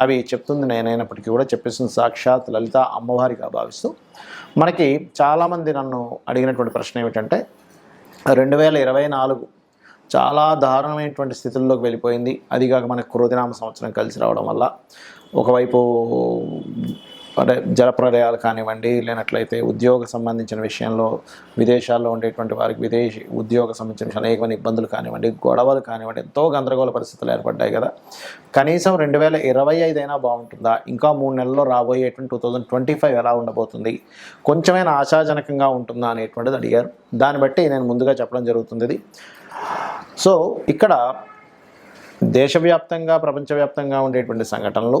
అవి చెప్తుంది నేనైనప్పటికీ కూడా చెప్పేసిన సాక్షాత్ లలిత అమ్మవారిగా భావిస్తూ. మనకి చాలామంది నన్ను అడిగినటువంటి ప్రశ్న ఏమిటంటే రెండు వేల ఇరవై నాలుగు చాలా దారుణమైనటువంటి స్థితుల్లోకి వెళ్ళిపోయింది. అదిగాక మనకు క్రోధినామ సంవత్సరం కలిసి రావడం వల్ల. ఒకవైపు జలప్రలయాలు కానివ్వండి లేనట్లయితే ఉద్యోగ సంబంధించిన విషయంలో విదేశాల్లో ఉండేటువంటి వారికి విదేశీ ఉద్యోగ సంబంధించిన అనేకమైన ఇబ్బందులు కానివ్వండి గొడవలు కానివ్వండి ఎంతో గందరగోళ పరిస్థితులు ఏర్పడ్డాయి కదా. కనీసం రెండు వేల ఇరవై ఐదైనా బాగుంటుందా? ఇంకా మూడు నెలల్లో రాబోయేటువంటి టూ థౌజండ్ ట్వంటీ ఫైవ్ ఎలా ఉండబోతుంది? కొంచెమైనా ఆశాజనకంగా ఉంటుందా అనేటువంటిది అడిగారు. దాన్ని బట్టి నేను ముందుగా చెప్పడం జరుగుతుంది ఇది సో ఇక్కడ దేశవ్యాప్తంగా ప్రపంచవ్యాప్తంగా ఉండేటువంటి సంఘటనలు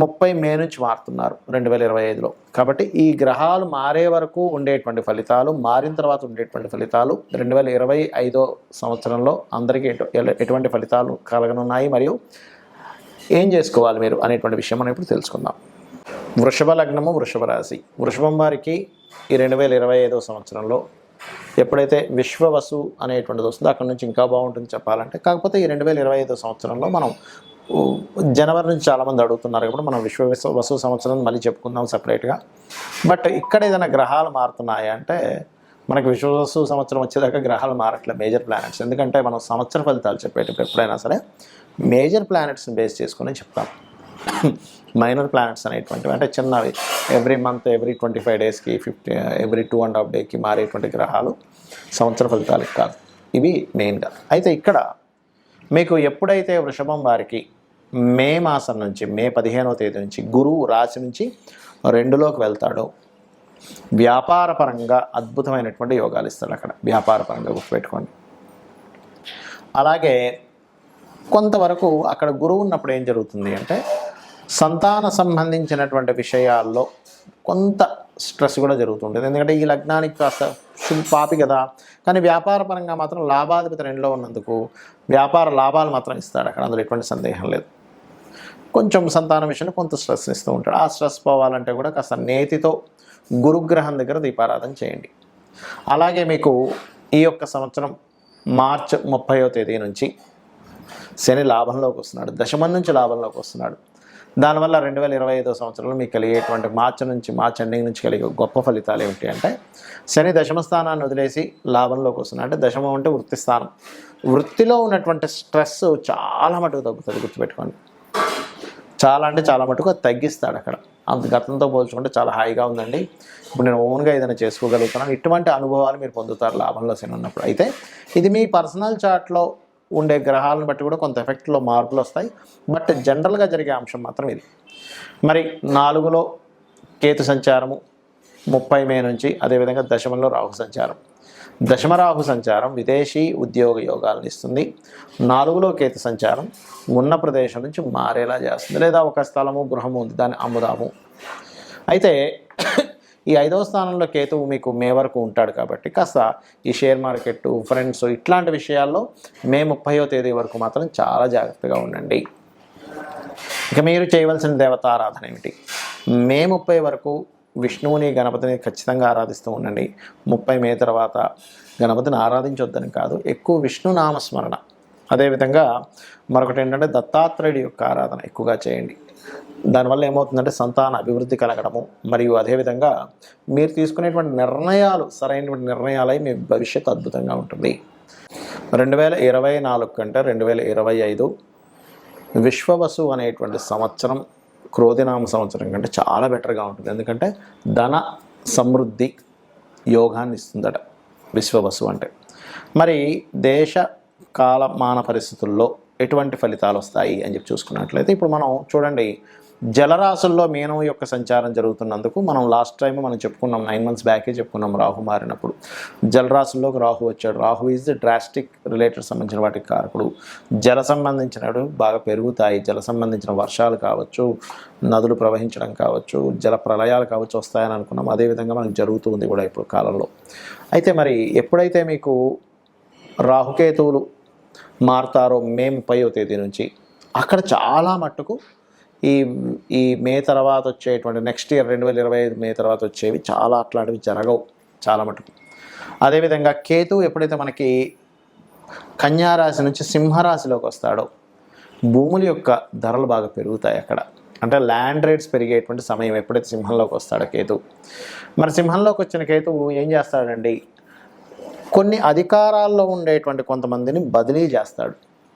ముప్పై మే నుంచి మారుతున్నారు రెండు వేల ఇరవై ఐదులో. కాబట్టి ఈ గ్రహాలు మారే వరకు ఉండేటువంటి ఫలితాలు మారిన తర్వాత ఉండేటువంటి ఫలితాలు రెండు వేల ఇరవై ఐదో సంవత్సరంలో అందరికీ ఎటు ఎటువంటి ఫలితాలు కలగనున్నాయి మరియు ఏం చేసుకోవాలి మీరు అనేటువంటి విషయం మనం ఇప్పుడు తెలుసుకుందాం. వృషభ లగ్నము వృషభ రాశి. వృషభం వారికి ఈ రెండు వేల ఇరవై ఐదో సంవత్సరంలో ఎప్పుడైతే విశ్వవసు అనేటువంటిది వస్తుందో అక్కడ నుంచి ఇంకా బాగుంటుంది చెప్పాలంటే. కాకపోతే ఈ రెండు వేల ఇరవై ఐదో సంవత్సరంలో మనం జనవరి నుంచి చాలామంది అడుగుతున్నారు కాబట్టి మనం విశ్వ వసు సంవత్సరం మళ్ళీ చెప్పుకుందాం సపరేట్గా. బట్ ఇక్కడ ఏదైనా గ్రహాలు మారుతున్నాయా అంటే మనకి విశ్వవసు సంవత్సరం వచ్చేదాకా గ్రహాలు మారట్లే మేజర్ ప్లానెట్స్ ఎందుకంటే మనం సంవత్సర ఫలితాలు చెప్పేటప్పుడు ఎప్పుడైనా సరే మేజర్ ప్లానెట్స్ని బేస్ చేసుకుని చెప్తాం. మైనర్ ప్లానెట్స్ అనేటువంటివి అంటే చిన్నవి. Every month every twenty five డేస్కి fifty every two and half డేకి మారేటువంటి గ్రహాలు సంవత్సర ఫలితాలకు కాదు. ఇవి మెయిన్గా అయితే ఇక్కడ మీకు ఎప్పుడైతే వృషభం వారికి మే మాసం నుంచి మే పదిహేనవ తేదీ నుంచి గురువు రాశి నుంచి రెండులోకి వెళ్తాడో. వ్యాపార పరంగా అద్భుతమైనటువంటి యోగాలు ఇస్తాడు అక్కడ. వ్యాపార పరంగా గుర్తుపెట్టుకోండి. అలాగే కొంతవరకు అక్కడ గురువు ఉన్నప్పుడు ఏం జరుగుతుంది అంటే సంతాన సంబంధించినటువంటి విషయాల్లో కొంత స్ట్రెస్ కూడా జరుగుతుంటుంది. ఎందుకంటే ఈ లగ్నానికి కాస్త పాపి కదా. కానీ వ్యాపార పరంగా మాత్రం లాభాధిపతి రెండులో ఉన్నందుకు వ్యాపార లాభాలు మాత్రం ఇస్తాడు అక్కడ. అందులో ఎటువంటి సందేహం లేదు. కొంచెం సంతానం విషయంలో కొంత స్ట్రెస్ ఇస్తూ ఉంటాడు. ఆ స్ట్రెస్ పోవాలంటే కూడా కాస్త నేతితో గురుగ్రహం దగ్గర దీపారాధన చేయండి. అలాగే మీకు ఈ యొక్క సంవత్సరం మార్చ్ ముప్పయో తేదీ నుంచి శని లాభంలోకి వస్తున్నాడు. దశమం నుంచి లాభంలోకి వస్తున్నాడు. దానివల్ల రెండు వేల ఇరవై ఐదో సంవత్సరంలో మీకు కలిగేటువంటి మార్చి నుంచి మార్చ్ ఎండింగ్ నుంచి కలిగే గొప్ప ఫలితాలు ఏమిటి అంటే శని దశమ స్థానాన్ని వదిలేసి లాభంలోకి వస్తున్నాడు అంటే దశమం అంటే వృత్తి స్థానం. వృత్తిలో ఉన్నటువంటి స్ట్రెస్ చాలా మటుకు తగ్గుతుంది. గుర్తుపెట్టుకోండి. చాలా అంటే చాలా మటుకు తగ్గిస్తాడు అక్కడ. అంత గతంతో పోల్చుకుంటే చాలా హాయిగా ఉందండి. ఇప్పుడు నేను ఓన్గా ఏదైనా చేసుకోగలుగుతున్నాను ఇటువంటి అనుభవాలు మీరు పొందుతారు లాభంలో శని ఉన్నప్పుడు. అయితే ఇది మీ పర్సనల్ చార్ట్లో ఉండే గ్రహాలను బట్టి కూడా కొంత ఎఫెక్ట్లో మార్పులు వస్తాయి. బట్ జనరల్గా జరిగే అంశం మాత్రం ఇది. మరి నాలుగులో కేతు సంచారము ముప్పై మే నుంచి అదేవిధంగా దశమంలో రాహు సంచారం. దశమరాహు సంచారం విదేశీ ఉద్యోగ యోగాలను ఇస్తుంది. నాలుగులో కేతు సంచారం ఉన్న ప్రదేశం నుంచి మారేలా చేస్తుంది. లేదా ఒక స్థలము గృహము ఉంది. దాన్ని అమ్ముదాము. అయితే ఈ ఐదవ స్థానంలో కేతువు మీకు మే వరకు ఉంటాడు కాబట్టి కాస్త ఈ షేర్ మార్కెట్ ఫ్రెండ్స్ ఇట్లాంటి విషయాల్లో మే ముప్పయో తేదీ వరకు మాత్రం చాలా జాగ్రత్తగా ఉండండి. ఇక మీరు చేయవలసిన దేవతారాధన ఏమిటి? మే ముప్పై వరకు విష్ణువుని గణపతిని ఖచ్చితంగా ఆరాధిస్తూ ఉండండి. ముప్పై మే తర్వాత గణపతిని ఆరాధించొద్దని కాదు ఎక్కువ విష్ణు నామస్మరణ. అదేవిధంగా మరొకటి ఏంటంటే దత్తాత్రేయుడి యొక్క ఆరాధన ఎక్కువగా చేయండి. దానివల్ల ఏమవుతుందంటే సంతాన అభివృద్ధి కలగడము మరియు అదేవిధంగా మీరు తీసుకునేటువంటి నిర్ణయాలు సరైనటువంటి నిర్ణయాలై మీ భవిష్యత్తు అద్భుతంగా ఉంటుంది. రెండు వేల ఇరవై నాలుగు కంటే రెండు వేల ఇరవై ఐదు విశ్వవసు అనేటువంటి సంవత్సరం క్రోధినామ సంవత్సరం కంటే చాలా బెటర్గా ఉంటుంది. ఎందుకంటే ధన సమృద్ధి యోగాన్ని ఇస్తుందట విశ్వవసు అంటే. మరి దేశ కాలమాన పరిస్థితుల్లో ఎటువంటి ఫలితాలు వస్తాయి అని చెప్పి చూసుకున్నట్లయితే ఇప్పుడు మనం చూడండి జలరాశుల్లో మీనం యొక్క సంచారం జరుగుతున్నందుకు మనం లాస్ట్ టైం మనం చెప్పుకున్నాం నైన్ మంత్స్ బ్యాకే చెప్పుకున్నాం రాహు మారినప్పుడు. జలరాశుల్లోకి రాహు వచ్చాడు. రాహు ఈజ్ డ్రాస్టిక్ రిలేటెడ్ సంబంధించిన వాటికి కారకుడు. జల సంబంధించినవి బాగా పెరుగుతాయి. జల సంబంధించిన వర్షాలు కావచ్చు నదులు ప్రవహించడం కావచ్చు జల ప్రళయాలు కావచ్చు వస్తాయని అనుకున్నాం. అదేవిధంగా మనకు జరుగుతుంది కూడా ఇప్పుడు కాలంలో. అయితే మరి ఎప్పుడైతే మీకు రాహుకేతువులు మారుతారో మే ముప్పైవ తేదీ నుంచి అక్కడ చాలా మట్టుకు ఈ ఈ మే తర్వాత వచ్చేటువంటి నెక్స్ట్ ఇయర్ రెండు వేల ఇరవై ఐదు మే తర్వాత వచ్చేవి చాలా అట్లాంటివి జరగవు చాలా మటుకు. అదేవిధంగా కేతు ఎప్పుడైతే మనకి కన్యారాశి నుంచి సింహరాశిలోకి వస్తాడో భూముల యొక్క ధరలు బాగా పెరుగుతాయి అక్కడ. అంటే ల్యాండ్ రేట్స్ పెరిగేటువంటి సమయం ఎప్పుడైతే సింహంలోకి వస్తాడో కేతు. మరి సింహంలోకి వచ్చిన కేతువు ఏం చేస్తాడండి? కొన్ని అధికారాల్లో ఉండేటువంటి కొంతమందిని బదిలీ చేస్తాడు.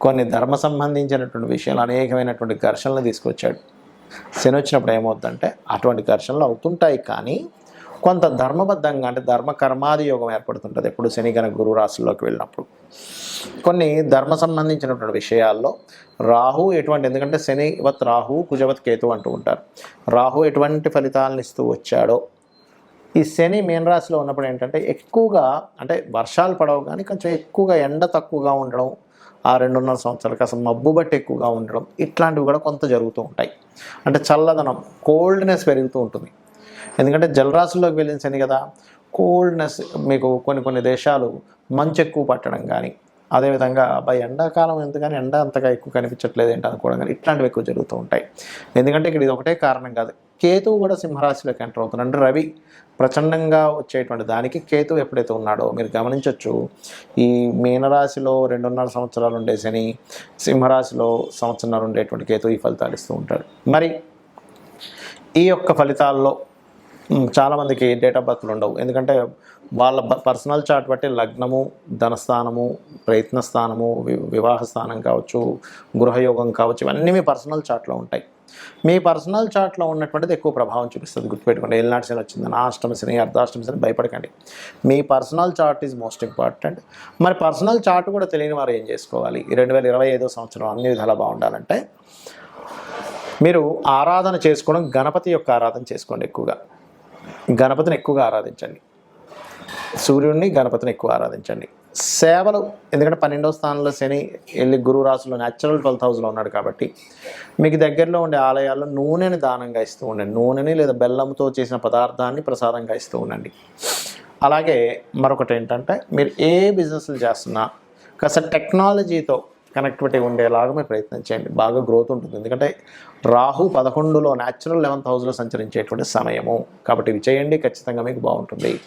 కొన్ని ధర్మ సంబంధించినటువంటి విషయాలు అనేకమైనటువంటి ఘర్షణలు తీసుకొచ్చాడు. శని వచ్చినప్పుడు ఏమవుతుందంటే అటువంటి ఘర్షణలు అవుతుంటాయి కానీ కొంత ధర్మబద్ధంగా అంటే ధర్మ కర్మాది యోగం ఏర్పడుతుంటుంది ఎప్పుడు శని గన గురు రాశుల్లోకి వెళ్ళినప్పుడు. కొన్ని ధర్మ సంబంధించినటువంటి విషయాల్లో రాహు ఎటువంటి ఎందుకంటే శనివత్ రాహు కుజవత్ కేతు అంటూ ఉంటారు. రాహు ఎటువంటి ఫలితాలను ఇస్తూ వచ్చాడో ఈ శని మీనరాశిలో ఉన్నప్పుడు ఏంటంటే ఎక్కువగా అంటే వర్షాలు పడవు కానీ కొంచెం ఎక్కువగా ఎండ తక్కువగా ఉండడం ఆ రెండున్నర సంవత్సరాల కాస్త మబ్బు బట్టి ఎక్కువగా ఉండడం ఇట్లాంటివి కూడా కొంత జరుగుతూ ఉంటాయి. అంటే చల్లదనం కోల్డ్నెస్ పెరుగుతూ ఉంటుంది. ఎందుకంటే జలరాశుల్లోకి వెళ్ళిన శని కదా కోల్డ్నెస్ మీకు కొన్ని కొన్ని దేశాలు మంచు ఎక్కువ పట్టడం కానీ అదేవిధంగా అబ్బాయి ఎండాకాలం ఎందుకని ఎండ అంతగా ఎక్కువ కనిపించట్లేదు ఏంటి అనుకోవడం కానీ ఇట్లాంటివి ఎక్కువ జరుగుతూ ఉంటాయి. ఎందుకంటే ఇక్కడ ఇది ఒకటే కారణం కాదు. కేతువు కూడా సింహరాశిలోకి ఎంటర్ అవుతున్నాడు. అంటే రవి ప్రచండంగా వచ్చేటువంటి దానికి కేతువు ఎప్పుడైతే ఉన్నాడో మీరు గమనించవచ్చు ఈ మీనరాశిలో రెండున్నర సంవత్సరాలు ఉండే శని సింహరాశిలో సంవత్సరాలు ఉండేటువంటి కేతువు ఈ ఫలితాలు ఇస్తూ ఉంటాడు. మరి ఈ యొక్క ఫలితాల్లో చాలామందికి డేట్ ఆఫ్ బర్త్లు ఉండవు. ఎందుకంటే వాళ్ళ పర్సనల్ చార్ట్ బట్టి లగ్నము ధనస్థానము ప్రయత్న స్థానము వి- వివాహ స్థానం కావచ్చు గృహయోగం కావచ్చు ఇవన్నీ మీ పర్సనల్ చార్ట్లో ఉంటాయి. మీ పర్సనల్ చార్ట్లో ఉన్నటువంటిది ఎక్కువ ప్రభావం చూపిస్తుంది. గుర్తుపెట్టుకోండి ఏళ్ళనాటి శని వచ్చిందని అష్టమ శని అర్ధాష్టమ శని భయపడకండి. మీ personal chart is most important. మరి పర్సనల్ చార్ట్ కూడా తెలియని వారు ఏం చేసుకోవాలి? రెండు వేల ఇరవై ఐదో సంవత్సరం అన్ని విధాలా బాగుండాలంటే మీరు ఆరాధన చేసుకోవడం గణపతి యొక్క ఆరాధన చేసుకోండి ఎక్కువగా. గణపతిని ఎక్కువగా ఆరాధించండి. సూర్యుడిని గణపతిని ఎక్కువ ఆరాధించండి. సేవలు ఎందుకంటే పన్నెండవ స్థానంలో శని వెళ్ళి గురువు రాశిలో న్యాచురల్ ట్వెల్త్ హౌస్లో ఉన్నాడు కాబట్టి మీకు దగ్గరలో ఉండే ఆలయాల్లో నూనెని దానంగా ఇస్తూ ఉండండి. నూనెని లేదా బెల్లంతో చేసిన పదార్థాన్ని ప్రసాదంగా ఇస్తూ ఉండండి. అలాగే మరొకటి ఏంటంటే మీరు ఏ బిజినెస్లు చేస్తున్నా కాస్త టెక్నాలజీతో కనెక్టివిటీ ఉండేలాగా మీరు ప్రయత్నం చేయండి. బాగా గ్రోత్ ఉంటుంది. ఎందుకంటే రాహు పదకొండులో న్యాచురల్ లెవెన్త్ హౌస్లో సంచరించేటువంటి సమయము. కాబట్టి ఇవి చేయండి. ఖచ్చితంగా మీకు బాగుంటుంది.